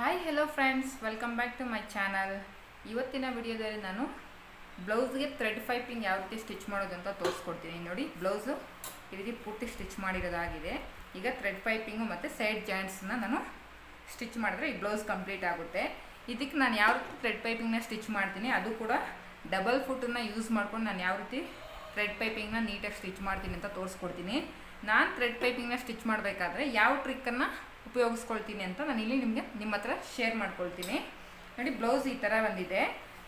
Hi hello friends welcome back to my channel ಇವತ್ತಿನ ವಿಡಿಯೋದಲ್ಲಿ ನಾನು ಬ್ಲೌಸ್ಗೆ ಥ್ರೆಡ್ ಪೈಪಿಂಗ್ ಯಾವ ರೀತಿ ಸ್ಟಿಚ್ ಮಾಡೋದು ಅಂತ ತೋರಿಸ್ಕೊಡ್ತೀನಿ. ನೋಡಿ, ಬ್ಲೌಸು ಈ ರೀತಿ ಪೂರ್ತಿ ಸ್ಟಿಚ್ ಮಾಡಿರೋದಾಗಿದೆ. ಈಗ ಥ್ರೆಡ್ ಪೈಪಿಂಗು ಮತ್ತು ಸೈಡ್ ಜಾಯಿಂಟ್ಸ್ನ ನಾನು ಸ್ಟಿಚ್ ಮಾಡಿದ್ರೆ ಈ ಬ್ಲೌಸ್ ಕಂಪ್ಲೀಟ್ ಆಗುತ್ತೆ. ಇದಕ್ಕೆ ನಾನು ಯಾವ ರೀತಿ ಥ್ರೆಡ್ ಪೈಪಿಂಗ್ನ ಸ್ಟಿಚ್ ಮಾಡ್ತೀನಿ, ಅದು ಕೂಡ ಡಬಲ್ ಫುಟನ್ನ ಯೂಸ್ ಮಾಡ್ಕೊಂಡು ನಾನು ಯಾವ ರೀತಿ ಥ್ರೆಡ್ ಪೈಪಿಂಗ್ನ ನೀಟಾಗಿ ಸ್ಟಿಚ್ ಮಾಡ್ತೀನಿ ಅಂತ ತೋರಿಸ್ಕೊಡ್ತೀನಿ. ನಾನು ಥ್ರೆಡ್ ಪೈಪಿಂಗ್ನ ಸ್ಟಿಚ್ ಮಾಡಬೇಕಾದ್ರೆ ಯಾವ ಟ್ರಿಕ್ಕನ್ನು ಉಪಯೋಗಿಸ್ಕೊಳ್ತೀನಿ ಅಂತ ನಾನು ಇಲ್ಲಿ ನಿಮಗೆ ನಿಮ್ಮ ಹತ್ರ ಶೇರ್ ಮಾಡ್ಕೊಳ್ತೀನಿ. ನೋಡಿ ಬ್ಲೌಸ್ ಈ ಥರ ಬಂದಿದೆ.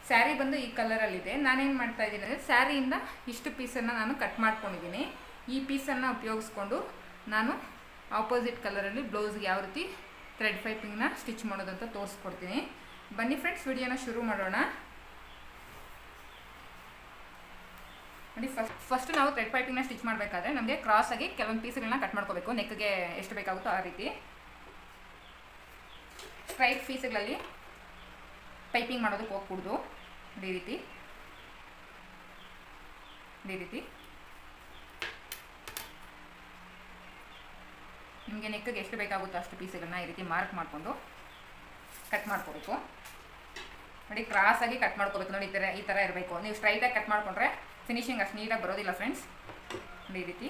ಸ್ಯಾರಿ ಬಂದು ಈ ಕಲರಲ್ಲಿದೆ ನಾನೇನು ಮಾಡ್ತಾ ಇದ್ದೀನಿ ಅಂದರೆ ಸ್ಯಾರಿಯಿಂದ ಇಷ್ಟು ಪೀಸನ್ನು ನಾನು ಕಟ್ ಮಾಡ್ಕೊಂಡಿದ್ದೀನಿ. ಈ ಪೀಸನ್ನು ಉಪಯೋಗಿಸ್ಕೊಂಡು ನಾನು ಆಪೋಸಿಟ್ ಕಲರಲ್ಲಿ ಬ್ಲೌಸ್ಗೆ ಯಾವ ರೀತಿ ಥ್ರೆಡ್ ಪೈಪಿಂಗ್ನ ಸ್ಟಿಚ್ ಮಾಡೋದಂತ ತೋರಿಸ್ಕೊಡ್ತೀನಿ. ಬನ್ನಿ ಫ್ರೆಂಡ್ಸ್ ವಿಡಿಯೋನ ಶುರು ಮಾಡೋಣ. ನೋಡಿ ಫಸ್ಟ್ ಫಸ್ಟ್ ನಾವು ಥ್ರೆಡ್ ಪೈಪಿಂಗ್ನ ಸ್ಟಿಚ್ ಮಾಡಬೇಕಾದ್ರೆ ನಮಗೆ ಕ್ರಾಸಾಗಿ ಕೆಲವೊಂದು ಪೀಸ್ಗಳನ್ನ ಕಟ್ ಮಾಡ್ಕೋಬೇಕು. ನೆಕ್ಗೆ ಎಷ್ಟು ಬೇಕಾಗುತ್ತೋ ಆ ರೀತಿ. ಸ್ಟ್ರೈಟ್ ಪೀಸ್ಗಳಲ್ಲಿ ಪೈಪಿಂಗ್ ಮಾಡೋದಕ್ಕೆ ಹೋಗ್ಕೂಡ್ದು ಈ ರೀತಿ. ಈ ರೀತಿ. ನಿಮಗೆ ನೆಕ್ಕಿಗೆ ಎಷ್ಟು ಬೇಕಾಗುತ್ತೋ ಅಷ್ಟು ಪೀಸ್ಗಳನ್ನ ಈ ರೀತಿ ಮಾರ್ಕ್ ಮಾಡಿಕೊಂಡು ಕಟ್ ಮಾಡ್ಕೋಬೇಕು. ನೋಡಿ ಕ್ರಾಸಾಗಿ ಕಟ್ ಮಾಡ್ಕೋಬೇಕು. ನೋಡಿ, ಈ ಥರ ಈ ಥರ ಇರಬೇಕು. ನೀವು ಸ್ಟ್ರೈಟಾಗಿ ಕಟ್ ಮಾಡಿಕೊಂಡ್ರೆ ಫಿನಿಷಿಂಗ್ ಅಷ್ಟು ನೀಟಾಗಿ ಬರೋದಿಲ್ಲ ಫ್ರೆಂಡ್ಸ್ ನೋಡಿ ರೀತಿ.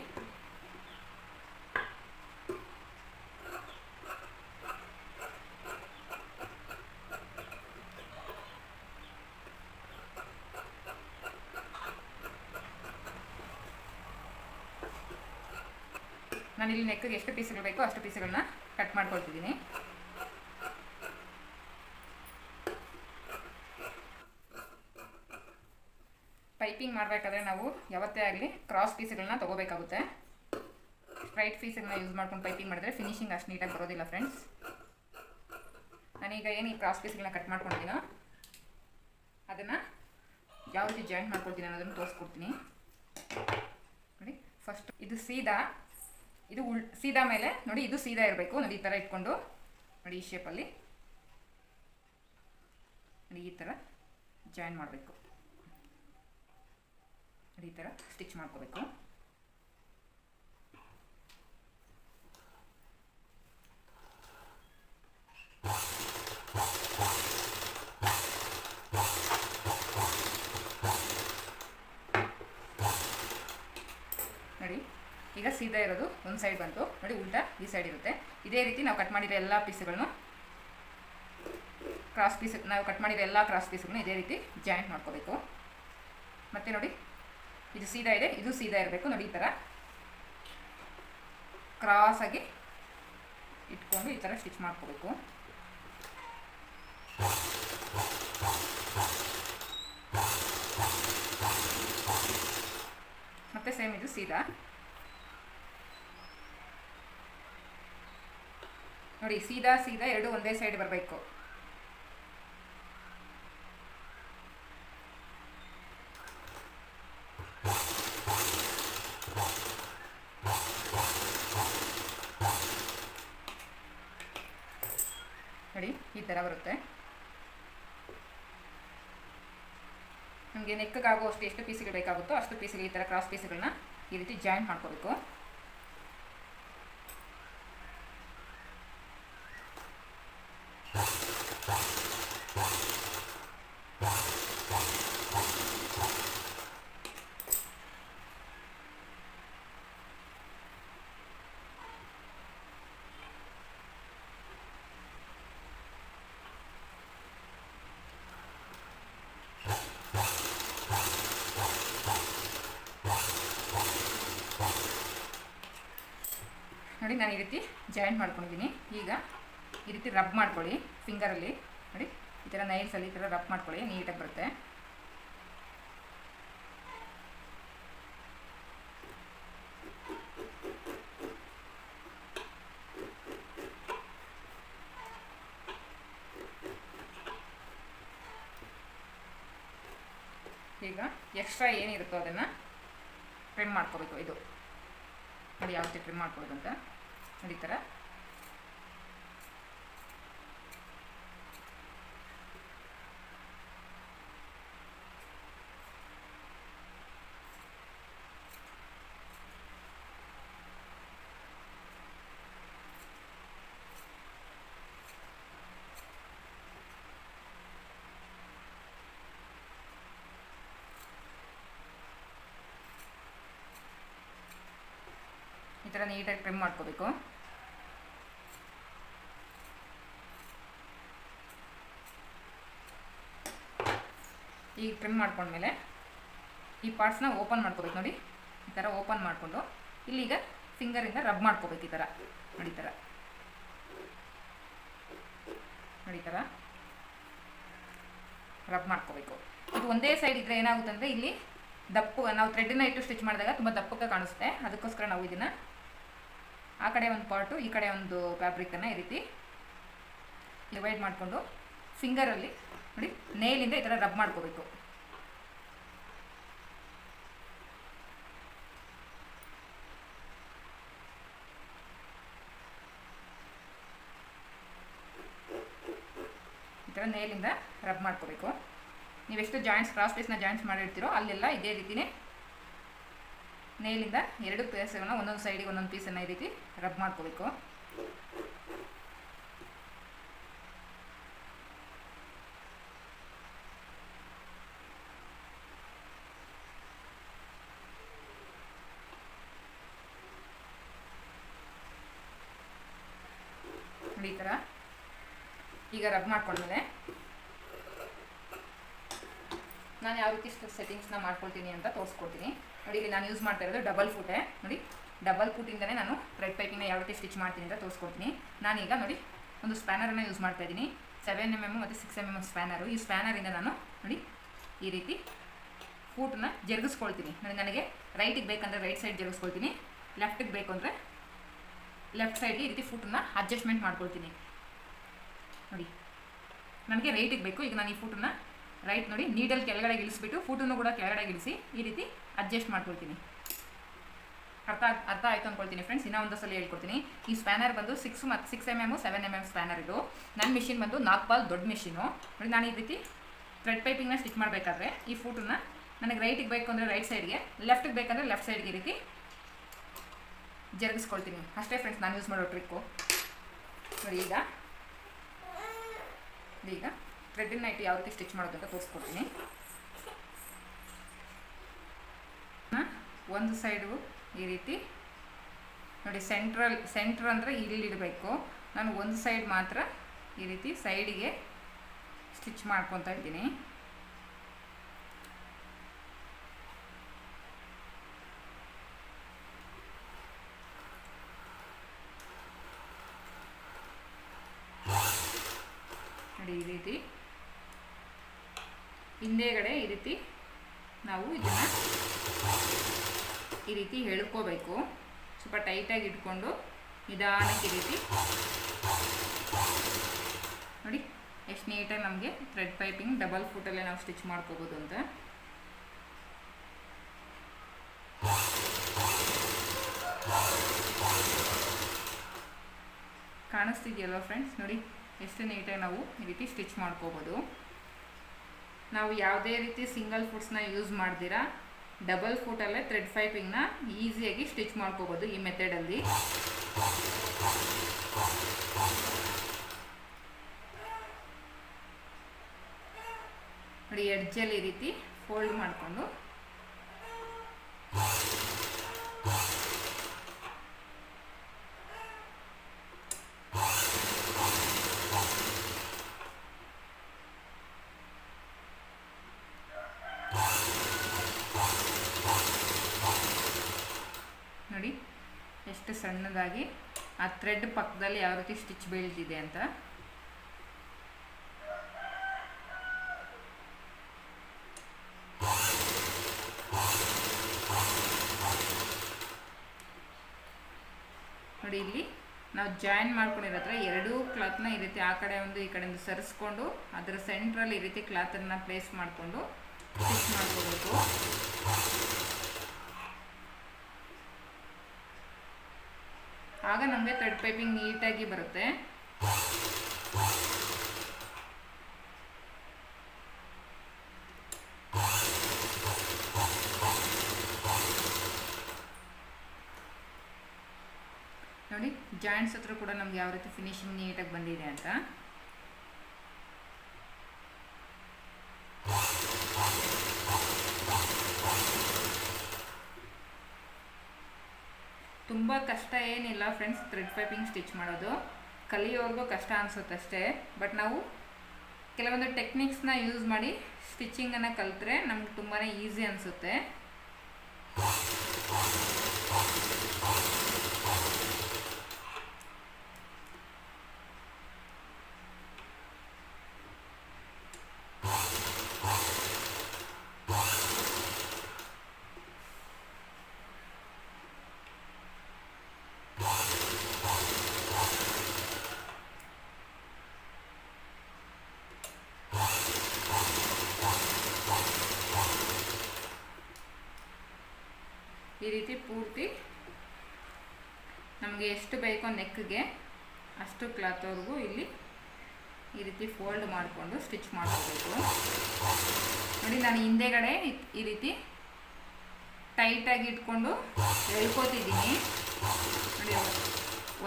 ನಾನು ಇಲ್ಲಿ ನೆಕ್ಗೆ ಎಷ್ಟು ಪೀಸ್ಗಳು ಬೇಕೋ ಅಷ್ಟು ಪೀಸ್ಗಳನ್ನ ಕಟ್ ಮಾಡ್ಕೊಳ್ತಿದ್ದೀನಿ. ಪೈಪಿಂಗ್ ಮಾಡಬೇಕಾದ್ರೆ ನಾವು ಯಾವತ್ತೇ ಆಗಲಿ ಕ್ರಾಸ್ ಪೀಸ್ಗಳನ್ನ ತೊಗೋಬೇಕಾಗುತ್ತೆ. ಸ್ಟ್ರೈಟ್ ಪೀಸ್ಗಳನ್ನ ಯೂಸ್ ಮಾಡ್ಕೊಂಡು ಪೈಪಿಂಗ್ ಮಾಡಿದ್ರೆ ಫಿನಿಶಿಂಗ್ ಅಷ್ಟು ನೀಟಾಗಿ ಬರೋದಿಲ್ಲ ಫ್ರೆಂಡ್ಸ್ ನಾನೀಗ ಏನು ಈ ಕ್ರಾಸ್ ಪೀಸ್ಗಳನ್ನ ಕಟ್ ಮಾಡ್ಕೊಂಡಿದ್ದೀನೋ ಅದನ್ನು ಯಾವ ರೀತಿ ಜಾಯಿಂಟ್ ಮಾಡ್ಕೊಳ್ತೀನಿ ಅನ್ನೋದನ್ನು ತೋರಿಸ್ಕೊಡ್ತೀನಿ. ನೋಡಿ ಫಸ್ಟ್ ಇದು ಸೀದಾ ಇದು ಉಳ್, ಸೀದಾ ಮೇಲೆ, ನೋಡಿ ಇದು ಸೀದಾ ಇರಬೇಕು, ನೋಡಿ ಈ ಥರ ಇಟ್ಕೊಂಡು, ನೋಡಿ ಈ ಶೇಪಲ್ಲಿ ನೋಡಿ ಈ ಥರ ಜಾಯಿನ್ ಮಾಡಬೇಕು. ನೋಡಿ ಈ ಥರ ಸ್ಟಿಚ್ ಮಾಡ್ಕೋಬೇಕು. ಈಗ ಸೀದಾ ಇರೋದು ಒಂದು ಸೈಡ್ ಬಂತು. ನೋಡಿ ಉಲ್ಟಾ ಈ ಸೈಡ್ ಇರುತ್ತೆ. ಇದೇ ರೀತಿ ನಾವು ಕಟ್ ಮಾಡಿರೋ ಎಲ್ಲ ಪೀಸ್ಗಳನ್ನು ಕ್ರಾಸ್ ಪೀಸ್ ನಾವು ಕಟ್ ಮಾಡಿರೋ ಎಲ್ಲ ಕ್ರಾಸ್ ಪೀಸ್ಗಳನ್ನು ಇದೇ ರೀತಿ ಜಾಯಿಂಟ್ ಮಾಡ್ಕೋಬೇಕು. ಮತ್ತು ನೋಡಿ, ಇದು ಸೀದಾ ಇದೆ, ಇದು ಸೀದಾ ಇರಬೇಕು. ನೋಡಿ ಈ ಥರ ಕ್ರಾಸಾಗಿ ಇಟ್ಕೊಂಡು ಈ ಥರ ಸ್ಟಿಚ್ ಮಾಡ್ಕೋಬೇಕು. ಮತ್ತೆ ಸೇಮ್ ಇದು ಸೀದಾ. ನೋಡಿ, ಸೀದಾ ಸೀದಾ ಎರಡು ಒಂದೇ ಸೈಡ್ ಬರಬೇಕು. ನೋಡಿ, ಈ ಥರ ಬರುತ್ತೆ. ನಮಗೆ ನೆಕ್ಕಾಗೋ ಅಷ್ಟು ಎಷ್ಟು ಪೀಸ್ಗಳು ಬೇಕಾಗುತ್ತೋ ಅಷ್ಟು ಪೀಸ್ಗಳು ಈ ಥರ ಕ್ರಾಸ್ ಪೀಸ್ಗಳನ್ನ ಈ ರೀತಿ ಜಾಯಿಂಟ್ ಮಾಡ್ಕೋಬೇಕು. ನಾನು ಈ ರೀತಿ ಜಾಯಿಂಟ್ ಮಾಡ್ಕೊಂಡಿದ್ದೀನಿ. ಈಗ ಈ ರೀತಿ ರಬ್ ಮಾಡ್ಕೊಳ್ಳಿ ಫಿಂಗರಲ್ಲಿ ನೋಡಿ, ಈ ಥರ ನೈಲ್ಸಲ್ಲಿ ಈ ಥರ ರಬ್ ಮಾಡ್ಕೊಳ್ಳಿ, ನೀಟಾಗಿ ಬರುತ್ತೆ. ಈಗ ಎಕ್ಸ್ಟ್ರಾ ಏನಿರುತ್ತೋ ಅದನ್ನು ಟ್ರಿಮ್ ಮಾಡ್ಕೋಬೇಕು, ಇದು. ನೋಡಿ, ಯಾವ ರೀತಿ ಟ್ರಿಮ್ ಮಾಡ್ಕೊಳ್ಳೋದು ಅಂತ. ನೋಡಿ ಥರ ಈ ಥರ ನೀಟಾಗಿ ಟ್ರಿಮ್ ಮಾಡ್ಕೋಬೇಕು. ಈಗ ಟ್ರಿಮ್ ಮಾಡ್ಕೊಂಡ್ಮೇಲೆ ಈ ಪಾರ್ಟ್ಸ್ನ ಓಪನ್ ಮಾಡ್ಕೋಬೇಕು ನೋಡಿ. ಈ ಥರ ಓಪನ್ ಮಾಡಿಕೊಂಡು ಇಲ್ಲಿಗ ಫಿಂಗರಿಂದ ರಬ್ ಮಾಡ್ಕೋಬೇಕು ಈ ಥರ ನೋಡಿ ಈ ಥರ ನೋಡಿ ಈ ಥರ ರಬ್ ಮಾಡ್ಕೋಬೇಕು. ಇದು ಒಂದೇ ಸೈಡ್ ಇದ್ರೆ ಏನಾಗುತ್ತೆ ಅಂದರೆ ಇಲ್ಲಿ ದಪ್ಪು, ನಾವು ಥ್ರೆಡ್ನ ಇಟ್ಟು ಸ್ಟಿಚ್ ಮಾಡಿದಾಗ ತುಂಬ ದಪ್ಪಕ್ಕೆ ಕಾಣಿಸುತ್ತೆ. ಅದಕ್ಕೋಸ್ಕರ ನಾವು ಇದನ್ನು ಆ ಕಡೆ ಒಂದು ಪಾರ್ಟು ಈ ಕಡೆ ಒಂದು ಫ್ಯಾಬ್ರಿಕನ್ನು ಈ ರೀತಿ ಡಿವೈಡ್ ಮಾಡಿಕೊಂಡು ಫಿಂಗರಲ್ಲಿ ನೋಡಿ ನೇಲಿಂದ ಈ ಥರ ರಬ್ ಮಾಡ್ಕೋಬೇಕು. ಈ ಥರ ನೇಲಿಂದ ರಬ್ ಮಾಡ್ಕೋಬೇಕು. ನೀವೆಷ್ಟು ಜಾಯಿಂಟ್ಸ್ ಕ್ರಾಸ್ ಪೀಸ್ನ ಜಾಯಿಂಟ್ಸ್ ಮಾಡಿರ್ತೀರೋ, ಅಲ್ಲೆಲ್ಲ ಇದೇ ರೀತಿನೇ ನೇಲಿಂದ ಎರಡು ಪೀಸ್ಗಳನ್ನ ಒಂದೊಂದು ಸೈಡಿಗೆ ಒಂದೊಂದು ಪೀಸನ್ನು ಈ ರೀತಿ ರಬ್ ಮಾಡ್ಕೋಬೇಕು ನೋಡಿ ಈ ಥರ ಈಗ ರಬ್ ಮಾಡ್ಕೊಂಡ್ಮೇಲೆ ನಾನು ಯಾವ ರೀತಿ ಸೆಟ್ಟಿಂಗ್ಸ್ನ ಮಾಡ್ಕೊಳ್ತೀನಿ ಅಂತ ತೋರಿಸ್ಕೊಡ್ತೀನಿ. ನೋಡಿ, ಇಲ್ಲಿ ನಾನು ಯೂಸ್ ಮಾಡ್ತಾ ಇರೋದು ಡಬಲ್ ಫುಟೆ ನೋಡಿ ಡಬಲ್ ಫುಟಿಂದನೇ ನಾನು ಥ್ರೆಡ್ ಪೈಪಿಂಗ್ನ ಯಾವ ರೀತಿ ಸ್ಟಿಚ್ ಮಾಡ್ತೀನಿ ಅಂತ ತೋರಿಸ್ಕೊಡ್ತೀನಿ. ನಾನೀಗ ನೋಡಿ, ಒಂದು ಸ್ಪ್ಯಾನರನ್ನು ಯೂಸ್ ಮಾಡ್ತಾ ಇದ್ದೀನಿ. ಸೆವೆನ್ ಎಂ ಎಂ ಮತ್ತು ಸಿಕ್ಸ್ ಎಂ ಎಂ ಸ್ಪ್ಯಾನರು ಈ ಸ್ಪ್ಯಾನರಿಂದ ನಾನು ನೋಡಿ, ಈ ರೀತಿ ಫೂಟನ್ನ ಜರುಗಿಸ್ಕೊಳ್ತೀನಿ. ನೋಡಿ, ನನಗೆ ರೈಟಿಗೆ ಬೇಕಂದರೆ ರೈಟ್ ಸೈಡ್ ಜರುಗಿಸ್ಕೊಳ್ತೀನಿ. ಲೆಫ್ಟಿಗೆ ಬೇಕು ಅಂದರೆ ಲೆಫ್ಟ್ ಸೈಡ್ಗೆ ಈ ರೀತಿ ಫುಟನ್ನ ಅಡ್ಜಸ್ಟ್ಮೆಂಟ್ ಮಾಡ್ಕೊಳ್ತೀನಿ. ನೋಡಿ. ನನಗೆ ರೈಟಿಗೆ ಬೇಕು. ಈಗ ನಾನು ಈ ಫೋಟೋನ ರೈಟ್ ನೋಡಿ ನೀಡಲ್ಲಿ ಕೆಳಗಡೆ ಇಳಿಸ್ಬಿಟ್ಟು ಫುಟನ್ನು ಕೂಡ ಕೆಳಗಡೆ ಇಳಿಸಿ, ಈ ರೀತಿ ಅಡ್ಜಸ್ಟ್ ಮಾಡ್ಕೊಳ್ತೀನಿ. ಅರ್ಥ ಅರ್ಥ ಆಯ್ತು ಅಂದ್ಕೊಳ್ತೀನಿ ಫ್ರೆಂಡ್ಸ್ ಇನ್ನೂ ಒಂದು ಸಲ ಹೇಳ್ಕೊಡ್ತೀನಿ. ಈ ಸ್ಪ್ಯಾನರ್ ಬಂದು ಸಿಕ್ಸ್ ಮತ್ತು six M M seven M M spanner ಇದು. ನನ್ನ ಮಿಷಿನ್ ಬಂದು ನಾಲ್ಕು ಬಾಲ್ ದೊಡ್ಡ ಮಿಷಿನು ನೋಡಿ, ನಾನು ಈ ರೀತಿ ಥ್ರೆಡ್ ಪೈಪಿಂಗ್ನ ಸ್ಟಿಚ್ ಮಾಡಬೇಕಾದ್ರೆ ಈ ಫೂಟನ್ನ ನನಗೆ ರೈಟಿಗೆ ಬೇಕು ಅಂದರೆ ರೈಟ್ ಸೈಡ್ಗೆ ಲೆಫ್ಟಿಗೆ ಬೇಕಂದರೆ ಲೆಫ್ಟ್ ಸೈಡ್ಗೆ ಈ ರೀತಿ ಜರುಗಿಸ್ಕೊಳ್ತೀನಿ. ಅಷ್ಟೇ ಫ್ರೆಂಡ್ಸ್ ನಾನು ಯೂಸ್ ಮಾಡೋ ಟ್ರಿಕ್ಕು ನೋಡಿ ಈಗ ಈಗ ಥ್ರೆಡ್ಡಿನ ನೈಟ್ ಯಾವ ರೀತಿ ಸ್ಟಿಚ್ ಮಾಡೋದು ಅಂತ ತೋರಿಸ್ಕೊಡ್ತೀನಿ. ಒಂದು ಸೈಡು ಈ ರೀತಿ. ನೋಡಿ ಸೆಂಟ್ರಲ್ ಸೆಂಟ್ರ್ ಅಂದರೆ ಇಲ್ಲಿ ಇಡಬೇಕು. ನಾನು ಒಂದು ಸೈಡ್ ಮಾತ್ರ ಈ ರೀತಿ ಸೈಡಿಗೆ ಸ್ಟಿಚ್ ಮಾಡ್ಕೊತಾ ಇದ್ದೀನಿ ನೋಡಿ ಈ ರೀತಿ ಹಿಂದೆಗಡೆ ಈ ರೀತಿ ನಾವು ಇದನ್ನು ಈ ರೀತಿ ಹೇಳ್ಕೋಬೇಕು. ಸ್ವಲ್ಪ ಟೈಟಾಗಿ ಇಟ್ಕೊಂಡು ನಿಧಾನಕ್ಕೆ ಈ ರೀತಿ. ನೋಡಿ, ಎಷ್ಟು ನೀಟಾಗಿ ನಮಗೆ ಥ್ರೆಡ್ ಪೈಪಿಂಗ್ ಡಬಲ್ ಫುಟಲ್ಲೇ ನಾವು ಸ್ಟಿಚ್ ಮಾಡ್ಕೋಬೋದು ಅಂತ. ಕಾಣಿಸ್ತಿದೆಯಲ್ವ ಫ್ರೆಂಡ್ಸ್ ನೋಡಿ, ಎಷ್ಟು ನೀಟಾಗಿ ನಾವು ಈ ರೀತಿ ಸ್ಟಿಚ್ ಮಾಡ್ಕೋಬೋದು. ನಾವು ಯಾವುದೇ ರೀತಿ ಸಿಂಗಲ್ ಫುಡ್ಸ್ನ ಯೂಸ್ ಮಾಡ್ದಿರಾ ಡಬಲ್ ಫುಟಲ್ಲೇ ಥ್ರೆಡ್ ಫೈಪಿಂಗ್ನ ಈಸಿಯಾಗಿ ಸ್ಟಿಚ್ ಮಾಡ್ಕೋಬೋದು ಈ ಮೆಥಡಲ್ಲಿ ನೋಡಿ ಎಡ್ಜಲ್ಲಿ ಈ ರೀತಿ ಫೋಲ್ಡ್ ಮಾಡಿಕೊಂಡು ಥ್ರೆಡ್ ಪಕ್ಕದಲ್ಲಿ ಯಾವ ರೀತಿ ಸ್ಟಿಚ್ ಬೀಳ್ತಿದೆ ಅಂತ? ನೋಡಿ ಇಲ್ಲಿ ನಾವು ಜಾಯಿನ್ ಮಾಡ್ಕೊಂಡಿರೋ ಹತ್ರ ಎರಡೂ ಕ್ಲಾತ್ನ ಈ ರೀತಿ ಆ ಕಡೆ ಒಂದು, ಈ ಕಡೆಯಿಂದ ಸರಿಸ್ಕೊಂಡು ಅದರ ಸೆಂಟ್ರಲ್ಲಿ ಈ ರೀತಿ ಕ್ಲಾತನ್ನು ಪ್ಲೇಸ್ ಮಾಡಿಕೊಂಡು ಸ್ಟಿಚ್ ಮಾಡ್ಕೋಬೇಕು. ಆಗ ನಮಗೆ ಥ್ರೆಡ್ ಪೈಪಿಂಗ್ ನೀಟಾಗಿ ಬರುತ್ತೆ. ನೋಡಿ ಜಾಯಿಂಟ್ಸ್ ಹತ್ರ ಕೂಡ ನಮ್ಗೆ ಯಾವ ರೀತಿ ಫಿನಿಶಿಂಗ್ ನೀಟಾಗಿ ಬಂದಿದೆ ಅಂತ. ತುಂಬ ಕಷ್ಟ ಏನಿಲ್ಲ ಫ್ರೆಂಡ್ಸ್ ಥ್ರೆಡ್ ಪೈಪಿಂಗ್ ಸ್ಟಿಚ್ ಮಾಡೋದು. ಕಲಿಯೋರ್ಗೂ ಕಷ್ಟ ಅನ್ಸುತ್ತೆ ಅಷ್ಟೇ ಬಟ್ ನಾವು ಕೆಲವೊಂದು ಟೆಕ್ನಿಕ್ಸ್ನ ಯೂಸ್ ಮಾಡಿ ಸ್ಟಿಚ್ಚಿಂಗನ್ನು ಕಲಿತ್ರೆ ನಮ್ಗೆ ತುಂಬಾ ಈಸಿ ಅನಿಸುತ್ತೆ. ಈ ರೀತಿ ಪೂರ್ತಿ ನಮಗೆ ಎಷ್ಟು ಬೇಕೋ ನೆಕ್ಗೆ ಅಷ್ಟು ಕ್ಲಾತ್ವರೆಗೂ ಇಲ್ಲಿ ಈ ರೀತಿ ಫೋಲ್ಡ್ ಮಾಡಿಕೊಂಡು ಸ್ಟಿಚ್ ಮಾಡ್ಕೋಬೇಕು. ನೋಡಿ ನಾನು ಹಿಂದೆಗಡೆ ಈ- ರೀತಿ ಟೈಟಾಗಿ ಇಟ್ಕೊಂಡು ಎಳ್ಕೋತಿದ್ದೀನಿ. ನೋಡಿ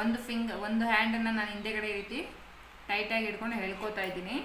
ಒಂದು ಫಿಂಗ್ ಒಂದು ಹ್ಯಾಂಡನ್ನು ನಾನು ಹಿಂದೆಗಡೆ ಈ ರೀತಿ ಟೈಟಾಗಿ ಇಟ್ಕೊಂಡು ಎಳ್ಕೋತಾ ಇದ್ದೀನಿ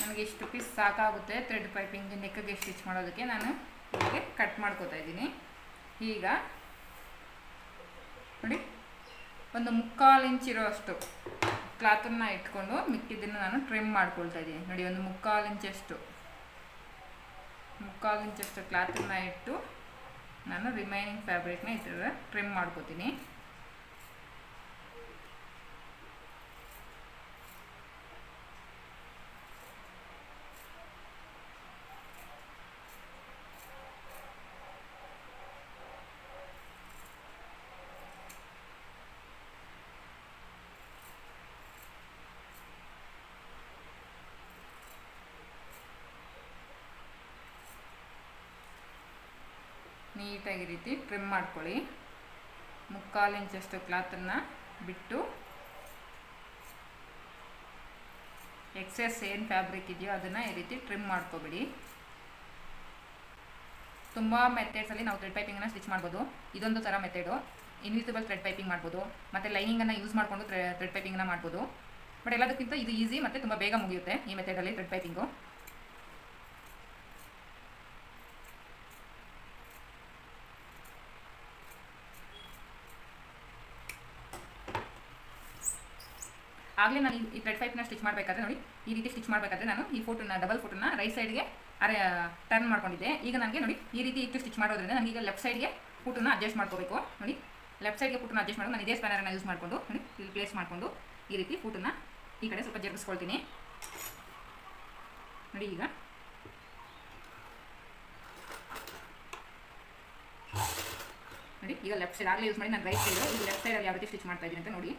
ನನಗೆ ಇಷ್ಟು ಪೀಸ್ ಸಾಕಾಗುತ್ತೆ ಥ್ರೆಡ್ ಪೈಪಿಂಗ್ ನೆಕ್ಗೆ ಸ್ಟಿಚ್ ಮಾಡೋದಕ್ಕೆ ನಾನು ಹೀಗೆ ಕಟ್ ಮಾಡ್ಕೋತಾ ಇದ್ದೀನಿ. ಈಗ ನೋಡಿ, ಒಂದು ಮುಕ್ಕಾಲು ಇಂಚ್ ಇರೋಷ್ಟು ಕ್ಲಾತನ್ನು ಇಟ್ಕೊಂಡು ಮಿಕ್ಕಿದ್ದನ್ನು ನಾನು ಟ್ರಿಮ್ ಮಾಡ್ಕೊಳ್ತಾ ಇದ್ದೀನಿ. ನೋಡಿ, ಒಂದು ಮುಕ್ಕಾಲು ಇಂಚಷ್ಟು ಮುಕ್ಕಾಲು ಇಂಚಷ್ಟು ಕ್ಲಾತನ್ನು ಇಟ್ಟು ನಾನು ರಿಮೈನಿಂಗ್ ಫ್ಯಾಬ್ರಿಕ್ನ ಇಟ್ಟಿದ್ರೆ ಟ್ರಿಮ್ ಮಾಡ್ಕೋತೀನಿ ನೀಟಾಗಿ ಈ ರೀತಿ ಟ್ರಿಮ್ ಮಾಡ್ಕೊಳ್ಳಿ. ಮುಕ್ಕಾಲು ಇಂಚಷ್ಟು ಕ್ಲಾತನ್ನು ಬಿಟ್ಟು ಎಕ್ಸೆಸ್ ಏನು ಫ್ಯಾಬ್ರಿಕ್ ಇದೆಯೋ ಅದನ್ನು ಈ ರೀತಿ ಟ್ರಿಮ್ ಮಾಡ್ಕೊಬಿಡಿ. ತುಂಬ ಮೆಥಡ್ಸಲ್ಲಿ ನಾವು ಥ್ರೆಡ್ ಪೈಪಿಂಗನ್ನು ಸ್ಟಿಚ್ ಮಾಡ್ಬೋದು. ಇದೊಂದು ಥರ ಮೆಥಡು ಇನ್ವಿಸಿಬಲ್ ಥ್ರೆಡ್ ಪೈಪಿಂಗ್ ಮಾಡ್ಬೋದು. ಮತ್ತು ಲೈನಿಂಗನ್ನು ಯೂಸ್ ಮಾಡಿಕೊಂಡು ಥ್ರೆಡ್ ಪೈಪಿಂಗನ್ನು ಮಾಡ್ಬೋದು. ಬಟ್ ಎಲ್ಲದಕ್ಕಿಂತ ಇದು ಈಸಿ ಮತ್ತು ತುಂಬ ಬೇಗ ಮುಗಿಯುತ್ತೆ ಈ ಮೆಥಡಲ್ಲಿ ಥ್ರೆಡ್ ಪೈಪಿಂಗು ಆಗಲೇ ನಾನು ಈ ಥ್ರೆಡ್ ಪೈಪ್ನ ಸ್ಟಿಚ್ ಮಾಡಬೇಕಾದ್ರೆ ನೋಡಿ, ಈ ರೀತಿ ಸ್ಟಿಚ್ ಮಾಡಬೇಕಾದ್ರೆ ನಾನು ಈ ಫೋಟೋನ ಡಬಲ್ ಫೋಟೋನ ರೈಟ್ ಸೈಡ್ಗೆ ಅರೆ ಟರ್ನ್ ಮಾಡ್ಕೊಂಡಿದ್ದೆ. ಈಗ ನನಗೆ ನೋಡಿ, ಈ ರೀತಿ ಇಟ್ಟು ಸ್ಟಿಚ್ ಮಾಡೋದ್ರಿಂದ ನನಗೆ ಈಗ ಲೆಫ್ಟ್ ಸೈಡ್ಗೆ ಫೋಟೋನ ಅಡ್ಜಸ್ಟ್ ಮಾಡ್ಕೋಬೇಕು. ನೋಡಿ ಲೆಫ್ಟ್ ಸೈಡ್ಗೆ ಫೋಟೋನ ಅಡ್ಜಸ್ಟ್ ಮಾಡೋದು ನಾನು ಇದೇ ಸ್ಪ್ಯಾನರನ್ನು ಯೂಸ್ ಮಾಡಿಕೊಂಡು, ನೋಡಿ, ಇಲ್ಲಿ ಪ್ಲೇಸ್ ಮಾಡಿಕೊಂಡು ಈ ರೀತಿ ಫೋಟೋನ ಈ ಕಡೆ ಸ್ವಲ್ಪ ಜರುಗಿಸ್ಕೊಳ್ತೀನಿ. ನೋಡಿ ಈಗ. ನೋಡಿ, ಈಗ ಲೆಫ್ಟ್ ಸೈಡ್ ಆಗಲೇ ಯೂಸ್ ಮಾಡಿ ನಾನು ರೈಟ್ ಸೈಡ್ ಈಗ ಲೆಫ್ಟ್ ಸೈಡಲ್ಲಿ ಯಾವ ರೀತಿ ಸ್ಟಿಚ್ ಮಾಡ್ತಾ ಇದ್ದೀನಿ ಅಂತ ನೋಡಿ.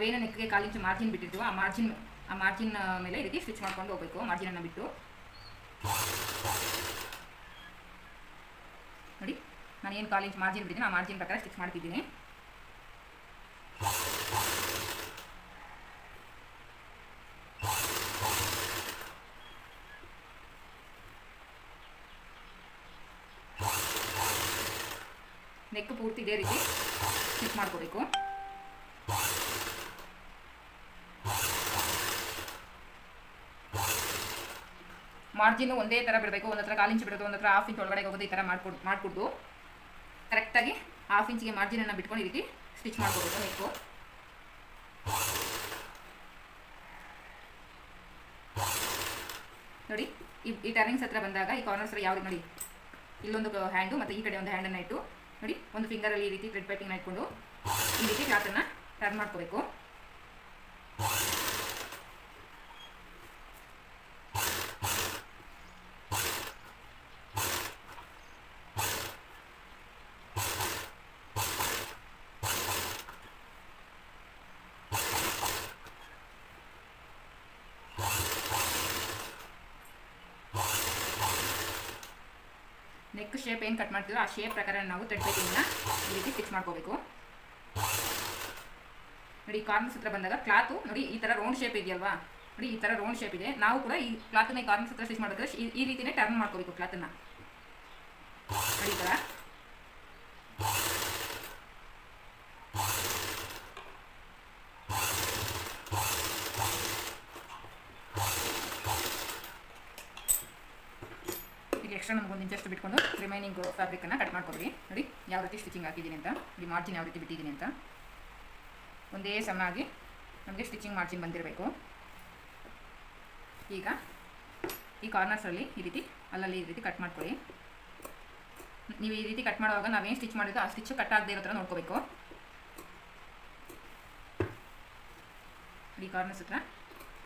ನಾವೇನು ನೆಕ್ಗೆ ಕಾಲಿಂಚು ಮಾರ್ಜಿನ್ ಬಿಟ್ಟಿರ್ತೀವೋ ಆ ಮಾರ್ಜಿನ್ ಆ ಮಾರ್ಜಿನ್ ಮೇಲೆ ಈ ರೀತಿ ಸ್ಟಿಚ್ ಮಾಡ್ಕೊಂಡು ಹೋಗ್ಬೇಕು ಮಾರ್ಜಿನನ್ನು ಬಿಟ್ಟು. ನೋಡಿ, ನಾನು ಏನು ಮಾರ್ಜಿನ್ ಬಿಟ್ಟಿದ್ದೀನಿ, ಆ ಮಾರ್ಜಿನ್ ಪ್ರಕಾರ ಸ್ಟಿಚ್ ಮಾಡ್ತಿದ್ದೀನಿ. ನೆಕ್ ಪೂರ್ತಿ ಇದೇ ರೀತಿ ಸ್ಟಿಚ್ ಮಾಡ್ಕೋಬೇಕು. ಮಾರ್ಜಿನ್ ಒಂದೇ ಥರ ಬಿಡಬೇಕು, ಒಂದು ಹತ್ರ ಕಾಲು ಇಂಚ್ ಬಿಡೋದು, ಒಂದು ಹತ್ರ ಹಾಫ್ ಇಂಚ್ ಒಳಗಡೆ ಹೋಗೋದು ಈ ಥರ ಮಾಡ್ಕೊಡು ಮಾಡಿಕೊಟ್ಟು ಕರೆಕ್ಟಾಗಿ ಹಾಫ್ ಇಂಚಿಗೆ ಮಾರ್ಜಿನನ್ನು ಬಿಟ್ಕೊಂಡು ಈ ರೀತಿ ಸ್ಟಿಚ್ ಮಾಡ್ಕೊಬೇಕು ನೆಕ್ಕು ನೋಡಿ, ಈ ಈ ಟರ್ನಿಂಗ್ಸ್ ಹತ್ರ ಬಂದಾಗ ಈ ಕಾರ್ನರ್ಸ್ ಯಾವ ರೀತಿ ನೋಡಿ, ಇಲ್ಲೊಂದು ಹ್ಯಾಂಡು ಮತ್ತು ಈ ಕಡೆ ಒಂದು ಹ್ಯಾಂಡನ್ನು ಇಟ್ಟು, ನೋಡಿ, ಒಂದು ಫಿಂಗರಲ್ಲಿ ಈ ರೀತಿ ಥ್ರೆಡ್ ಪೈಪಿಂಗ್ನ ಇಟ್ಕೊಂಡು ಈ ರೀತಿ ಕ್ಲಾತನ್ನು ಟರ್ನ್ ಮಾಡ್ಕೋಬೇಕು ಶೇಪ್ ಏನು ಕಟ್ ಮಾಡ್ತೀವೋ ಆ ಶೇಪ್ ಪ್ರಕಾರ ನಾವು ತಟ್ಟಬೇಕಿನ್ನ ಈ ರೀತಿ ಫಿಕ್ಸ್ ಮಾಡ್ಕೋಬೇಕು. ನೋಡಿ ಕಾರ್ನರ್ಸ್ ಹತ್ರ ಬಂದಾಗ ಕ್ಲಾತು ನೋಡಿ, ಈ ಥರ ರೌಂಡ್ ಶೇಪ್ ಇದೆಯಲ್ವಾ? ನೋಡಿ, ಈ ಥರ ರೌಂಡ್ ಶೇಪ್ ಇದೆ. ನಾವು ಕೂಡ ಈ ಕ್ಲಾತನ್ನ ಈ ಕಾರ್ನರ್ಸ್ ಹತ್ರ ಸ್ಟಿಚ್ ಮಾಡಿದ್ರೆ ಈ- ರೀತಿಯೇ ಟರ್ನ್ ಮಾಡ್ಕೋಬೇಕು ಕ್ಲಾತನ್ನು ನೋಡಿ ಈ ಥರ ಇಲ್ಲಿ ಎಕ್ಸ್ಟ್ರಾ ನಮ್ಗೆ ಒಂದು ಇಂಚಷ್ಟು ಬಿಟ್ಕೊಂಡು ರಿಮೈನಿಂಗ್ ಫ್ಯಾಬ್ರಿಕನ್ನು ಕಟ್ ಮಾಡ್ಕೊಡ್ರಿ. ನೋಡಿ, ಯಾವ ರೀತಿ ಸ್ಟಿಚಿಂಗ್ ಹಾಕಿದ್ದೀನಿ ಅಂತ ಇಲ್ಲಿ ಮಾರ್ಜಿನ್ ಯಾವ ರೀತಿ ಬಿಟ್ಟಿದ್ದೀನಿ ಅಂತ. ಒಂದೇ ಸಮ ಆಗಿ ನಮಗೆ ಸ್ಟಿಚಿಂಗ್ ಮಾರ್ಜಿನ್ ಬಂದಿರಬೇಕು. ಈಗ ಈ ಕಾರ್ನರ್ಸಲ್ಲಿ ಈ ರೀತಿ, ಅಲ್ಲಲ್ಲಿ ಈ ರೀತಿ ಕಟ್ ಮಾಡ್ಕೊಳ್ಳಿ. ನೀವು ಈ ರೀತಿ ಕಟ್ ಮಾಡುವಾಗ ನಾವೇನು ಸ್ಟಿಚ್ ಮಾಡಿದ್ರು ಆ ಸ್ಟಿಚ್ ಕಟ್ ಆಗದೆ ಇರೋ ಥರ ನೋಡ್ಕೋಬೇಕು. ಈ ಕಾರ್ನರ್ಸ್ ಹತ್ರ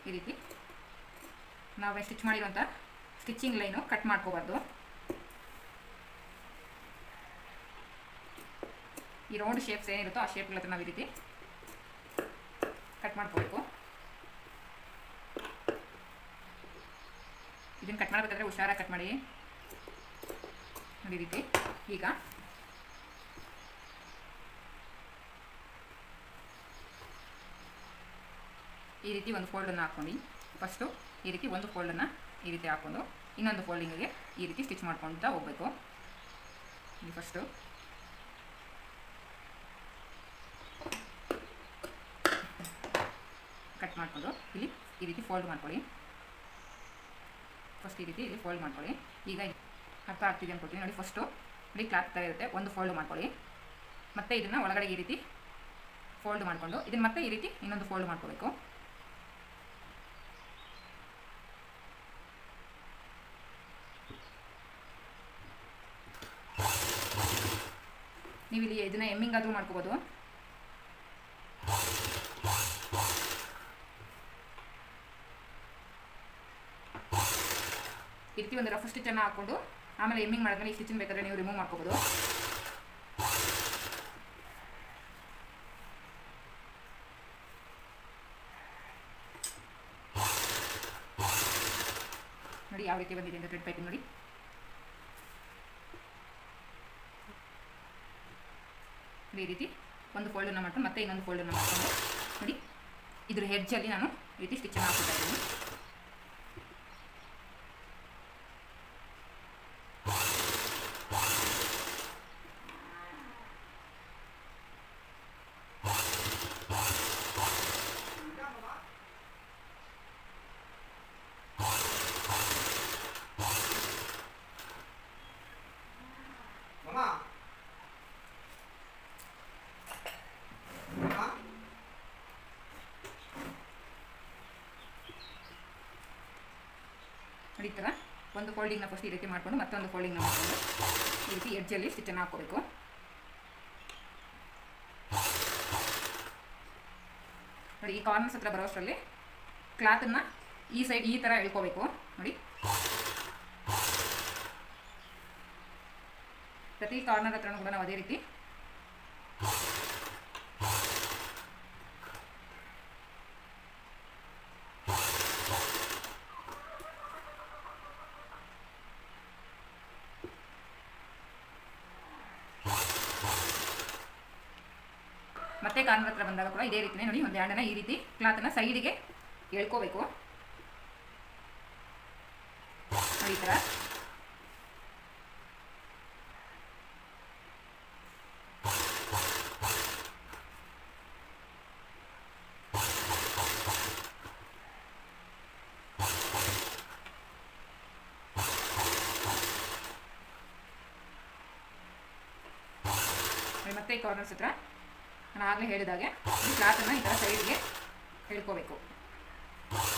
ಈ ರೀತಿ ನಾವೇ ಸ್ಟಿಚ್ ಮಾಡಿರುವಂಥ ಸ್ಟಿಚಿಂಗ್ ಲೈನು ಕಟ್ ಮಾಡ್ಕೋಬಾರ್ದು. ಈ ರೌಂಡ್ ಶೇಪ್ಸ್ ಏನಿರುತ್ತೋ ಆ ಶೇಪ್ಗಳ ಹತ್ರ ನಾವು ಈ ರೀತಿ ಕಟ್ ಮಾಡ್ಕೋಬೇಕು. ಇದನ್ನು ಕಟ್ ಮಾಡಬೇಕಾದ್ರೆ ಹುಷಾರಾಗಿ ಕಟ್ ಮಾಡಿ. ನೋಡಿ ರೀತಿ ಈಗ ಈ ರೀತಿ ಒಂದು ಫೋಲ್ಡನ್ನು ಹಾಕ್ಕೊಂಡು ಫಸ್ಟು ಈ ರೀತಿ ಒಂದು ಫೋಲ್ಡನ್ನು ಈ ರೀತಿ ಹಾಕ್ಕೊಂಡು, ಇನ್ನೊಂದು ಫೋಲ್ಡಿಂಗಿಗೆ ಈ ರೀತಿ ಸ್ಟಿಚ್ ಮಾಡ್ಕೊಳ್ತಾ ಹೋಗಬೇಕು. ಫಸ್ಟು ಕಟ್ ಮಾಡಿಕೊಂಡು ಇಲ್ಲಿ ಈ ರೀತಿ ಫೋಲ್ಡ್ ಮಾಡ್ಕೊಳ್ಳಿ. ಫಸ್ಟ್ ಈ ರೀತಿ ಇಲ್ಲಿ ಫೋಲ್ಡ್ ಮಾಡ್ಕೊಳ್ಳಿ. ಈಗ ಅರ್ಥ ಆಗ್ತಿದೆ ಅಂದ್ಕೊಳ್ತೀನಿ ನೋಡಿ ಫಸ್ಟು ಇಲ್ಲಿ ಕ್ಲಾತ್ ಥರ ಇರುತ್ತೆ. ಒಂದು ಫೋಲ್ಡ್ ಮಾಡ್ಕೊಳ್ಳಿ. ಮತ್ತೆ ಇದನ್ನು ಒಳಗಡೆ ಈ ರೀತಿ ಫೋಲ್ಡ್ ಮಾಡಿಕೊಂಡು, ಇದನ್ನು ಮತ್ತೆ ಈ ರೀತಿ ಇನ್ನೊಂದು ಫೋಲ್ಡ್ ಮಾಡ್ಕೋಬೇಕು. ನೀವು ಇಲ್ಲಿ ಇದನ್ನ ಎಮ್ಮಿಂಗ್ ಆದರೂ ಮಾಡ್ಕೋಬೋದು. ಈ ರೀತಿ ಒಂದು ರಫ್ ಸ್ಟಿಚನ್ನು ಹಾಕ್ಕೊಂಡು, ಆಮೇಲೆ ಎಮ್ಮಿಂಗ್ ಮಾಡಿದ್ಮೇಲೆ ಈ ಸ್ಟಿಚಿಂಗ್ ಬೇಕಾದ್ರೆ ನೀವು ರಿಮೂವ್ ಮಾಡ್ಕೋಬೋದು. ನೋಡಿ ಯಾವ ರೀತಿ ಬಂದಿದೆ ಅಂತ ಥ್ರೆಡ್ ನೋಡಿ ನೋಡಿ. ಈ ರೀತಿ ಒಂದು ಫೋಲ್ಡನ್ನು ಮಾಡ್ಕೊಂಡು ಮತ್ತೆ ಇನ್ನೊಂದು ಫೋಲ್ಡನ್ನು ಮಾಡ್ಕೊಂಡು ನೋಡಿ. ಇದ್ರ ಹೆಡ್ಜಲ್ಲಿ ನಾನು ಈ ರೀತಿ ಸ್ಟಿಚನ್ನು ಹಾಕ್ತಾ ಇದ್ದೀನಿ Mama. Mama. ನೋಡಿ ಈ ಥರ ಒಂದು ಫೋಲ್ಡಿಂಗ್ನ ಫಸ್ಟ್ ಈ ರೀತಿ ಮಾಡಿಕೊಂಡು ಮತ್ತೊಂದು ಫೋಲ್ಡಿಂಗ್ನ ಮಾಡಿಕೊಂಡು ಈ ರೀತಿ ಎಡ್ಜಲ್ಲಿ ಸ್ಟಿಚನ್ನು ಹಾಕ್ಕೋಬೇಕು. ನೋಡಿ, ಈ ಕಾರ್ನರ್ಸ್ ಹತ್ರ ಬರೋಷ್ಟರಲ್ಲಿ ಕ್ಲಾತನ್ನು ಈ ಸೈಡ್ ಈ ಥರ ಎಳ್ಕೋಬೇಕು. ನೋಡಿ. ಪ್ರತಿ ಕಾರ್ನರ್ ಹತ್ರನೂ ಕೂಡ ನಾವು ಅದೇ ರೀತಿ ಮತ್ತೆ ಕಾರ್ನರ್ ಹತ್ರ ಬಂದಾಗ ಕೂಡ ಇದೇ ರೀತಿನೇ ನೋಡಿ, ಒಂದು ಹ್ಯಾಂಡನ್ನ ಈ ರೀತಿ ಕ್ಲಾತನ್ನು ಸೈಡಿಗೆ ಎಳ್ಕೋಬೇಕು. ಈ ಥರ ಮತ್ತೆ ಕಾರ್ನರ್ಸ್ ಹತ್ರ. ನಾನು ಆಗಲೇ ಹೇಳಿದಾಗೆ, ಈ ಕ್ಲಾತನ್ನು ಈ ಥರ ಸೈಡ್ಗೆ ಹೇಳ್ಕೋಬೇಕು.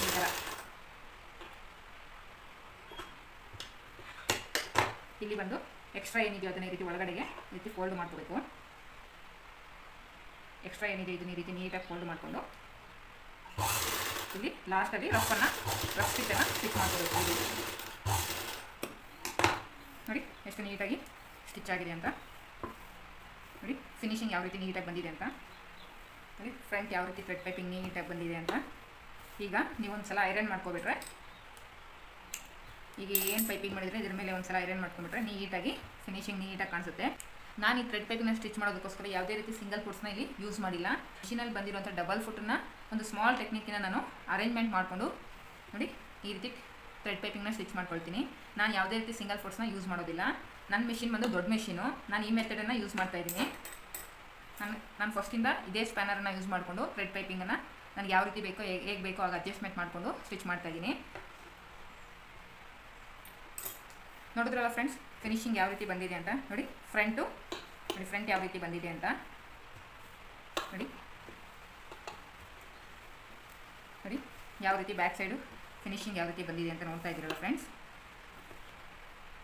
ಈ ಥರ ಇಲ್ಲಿ ಬಂದು ಎಕ್ಸ್ಟ್ರಾ ಏನಿದೆಯೋ ಅದನ್ನ ಈ ರೀತಿ ಒಳಗಡೆಗೆ ಈ ರೀತಿ ಫೋಲ್ಡ್ ಮಾಡ್ಕೋಬೇಕು. ಎಕ್ಸ್ಟ್ರಾ ಏನಿದೆ ಇದನ್ನ ಈ ರೀತಿ ನೀಟಾಗಿ ಫೋಲ್ಡ್ ಮಾಡಿಕೊಂಡು, ಇಲ್ಲಿ ಲಾಸ್ಟಲ್ಲಿ ರಫನ್ನು ರಫ್ ಸ್ಟಿಚ್ಚನ್ನು ಸ್ಟಿಚ್ ಮಾಡ್ಕೋಬೇಕು ನೋಡಿ, ಎಷ್ಟು ನೀಟಾಗಿ ಸ್ಟಿಚ್ ಆಗಿದೆ ಅಂತ. ಫಿನಿಶಿಂಗ್ ಯಾವ ರೀತಿ ನೀಟಾಗಿ ಬಂದಿದೆ ಅಂತ? ನೋಡಿ ಫ್ರಂಟ್ ಯಾವ ರೀತಿ ಥ್ರೆಡ್ ಪೈಪಿಂಗ್ ನೀಟಾಗಿ ಬಂದಿದೆ ಅಂತ. ಈಗ ನೀವೊಂದು ಸಲ ಐರನ್ ಮಾಡ್ಕೊಬಿಟ್ರೆ, ಈಗ ಏನು ಪೈಪಿಂಗ್ ಮಾಡಿದರೆ ಇದ್ರ ಮೇಲೆ ಒಂದು ಸಲ ಐರನ್ ಮಾಡ್ಕೊಂಡ್ಬಿಟ್ರೆ ನೀಟಾಗಿ ಫಿನಿಶಿಂಗ್ ನೀಟಾಗಿ ಕಾಣಿಸುತ್ತೆ. ನಾನು ಈ ಥ್ರೆಡ್ ಪೈಪಿಂಗ್ನ ಸ್ಟಿಚ್ ಮಾಡೋದಕ್ಕೋಸ್ಕರ ಯಾವುದೇ ರೀತಿ ಸಿಂಗಲ್ ಫುಟ್ಸ್ನ ಇಲ್ಲಿ ಯೂಸ್ ಮಾಡಿಲ್ಲ. ಮಿಷಿನಲ್ಲಿ ಬಂದಿರುವಂಥ ಡಬಲ್ ಫುಟ್ನ ಒಂದು ಸ್ಮಾಲ್ ಟೆಕ್ನಿಕ್ಕಿನ ನಾನು ಅರೇಂಜ್ಮೆಂಟ್ ಮಾಡಿಕೊಂಡು, ನೋಡಿ, ಈ ರೀತಿ ಥ್ರೆಡ್ ಪೈಪಿಂಗ್ನ ಸ್ಟಿಚ್ ಮಾಡ್ಕೊಳ್ತೀನಿ. ನಾನು ಯಾವುದೇ ರೀತಿ ಸಿಂಗಲ್ ಫುಟ್ಸ್ನ ಯೂಸ್ ಮಾಡೋದಿಲ್ಲ. ನನ್ನ ಮಿಷಿನ್ ಬಂದು ದೊಡ್ಡ ಮಿಷಿನು ನಾನು ಈ ಮೆಥಡನ್ನು ಯೂಸ್ ಮಾಡ್ತಾ ಇದ್ದೀನಿ. ನಾನು ನಾನು ಫಸ್ಟಿಂದ ಇದೇ ಸ್ಪ್ಯಾನರನ್ನು ಯೂಸ್ ಮಾಡಿಕೊಂಡು ಥ್ರೆಡ್ ಪೈಪಿಂಗನ್ನು ನನಗೆ ಯಾವ ರೀತಿ ಬೇಕೋ ಹೇಗೆ ಬೇಕೋ ಆಗ ಅಡ್ಜಸ್ಟ್ಮೆಂಟ್ ಮಾಡಿಕೊಂಡು ಸ್ಟಿಚ್ ಮಾಡ್ತಾ ಇದ್ದೀನಿ. ನೋಡಿದ್ರಲ್ಲ ಫ್ರೆಂಡ್ಸ್ ಫಿನಿಶಿಂಗ್ ಯಾವ ರೀತಿ ಬಂದಿದೆ ಅಂತ? ನೋಡಿ ಫ್ರಂಟು ನೋಡಿ ಫ್ರಂಟ್ ಯಾವ ರೀತಿ ಬಂದಿದೆ ಅಂತ? ನೋಡಿ. ನೋಡಿ, ಯಾವ ರೀತಿ ಬ್ಯಾಕ್ ಸೈಡು ಫಿನಿಶಿಂಗ್ ಯಾವ ರೀತಿ ಬಂದಿದೆ ಅಂತ ನೋಡ್ತಾ ಇದ್ದೀರಲ್ಲ ಫ್ರೆಂಡ್ಸ್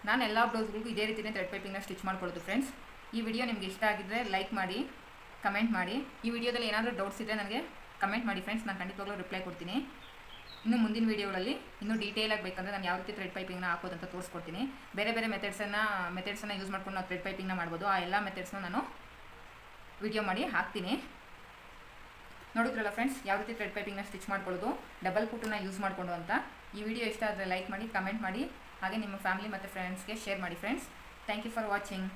ನಾನು ಎಲ್ಲ ಬ್ಲೌಸ್ಗಳಿಗೂ ಇದೇ ರೀತಿಯೇ ಥ್ರೆಡ್ ಪೈಪಿಂಗ್ನ ಸ್ಟಿಚ್ ಮಾಡ್ಕೊಳ್ಳೋದು ಫ್ರೆಂಡ್ಸ್ ಈ ವಿಡಿಯೋ ನಿಮಗೆ ಇಷ್ಟ ಆಗಿದ್ದರೆ ಲೈಕ್ ಮಾಡಿ ಕಮೆಂಟ್ ಮಾಡಿ. ಈ ವಿಡಿಯೋದಲ್ಲಿ ಏನಾದರೂ ಡೌಟ್ಸ್ ಇದ್ದರೆ ನನಗೆ ಕಮೆಂಟ್ ಮಾಡಿ ಫ್ರೆಂಡ್ಸ್ ನಾನು ಖಂಡಿತವಾಗ್ಲೂ ರಿಪ್ಲೈ ಕೊಡ್ತೀನಿ. ಇನ್ನು ಮುಂದಿನ ವೀಡಿಯೋಗಳಲ್ಲಿ ಇನ್ನೂ ಡೀಟೇಲ್ ಆಗಬೇಕಂದ್ರೆ ನಾನು ಯಾವ ರೀತಿ ಥ್ರೆಡ್ ಪೈಪಿಂಗ್ನ ಹಾಕೋದಂತ ತೋರಿಸ್ಕೊಡ್ತೀನಿ. ಬೇರೆ ಬೇರೆ ಮೆಥಡ್ಸನ್ನು ಮೆಥಡ್ಸನ್ನು ಯೂಸ್ ಮಾಡ್ಕೊಂಡು ನಾವು ಥ್ರೆಡ್ ಪೈಪಿಂಗ್ನ ಮಾಡ್ಬೋದು. ಆ ಎಲ್ಲ ಮೆಥಡ್ಸ್ನ ನಾನು ವಿಡಿಯೋ ಮಾಡಿ ಹಾಕ್ತೀನಿ. ನೋಡಿದ್ರಲ್ಲ ಫ್ರೆಂಡ್ಸ್ ಯಾವ ರೀತಿ ಥ್ರೆಡ್ ಪೈಪಿಂಗ್ನ ಸ್ಟಿಚ್ ಮಾಡ್ಕೊಳ್ಳೋದು ಡಬಲ್ ಪುಟನ್ನ ಯೂಸ್ ಮಾಡಿಕೊಂಡು ಅಂತ. ಈ ವಿಡಿಯೋ ಇಷ್ಟ ಆದರೆ ಲೈಕ್ ಮಾಡಿ ಕಮೆಂಟ್ ಮಾಡಿ. ಹಾಗೆ ನಿಮ್ಮ ಫ್ಯಾಮಿಲಿ ಮತ್ತು ಫ್ರೆಂಡ್ಸ್ಗೆ ಶೇರ್ ಮಾಡಿ friends thank you for watching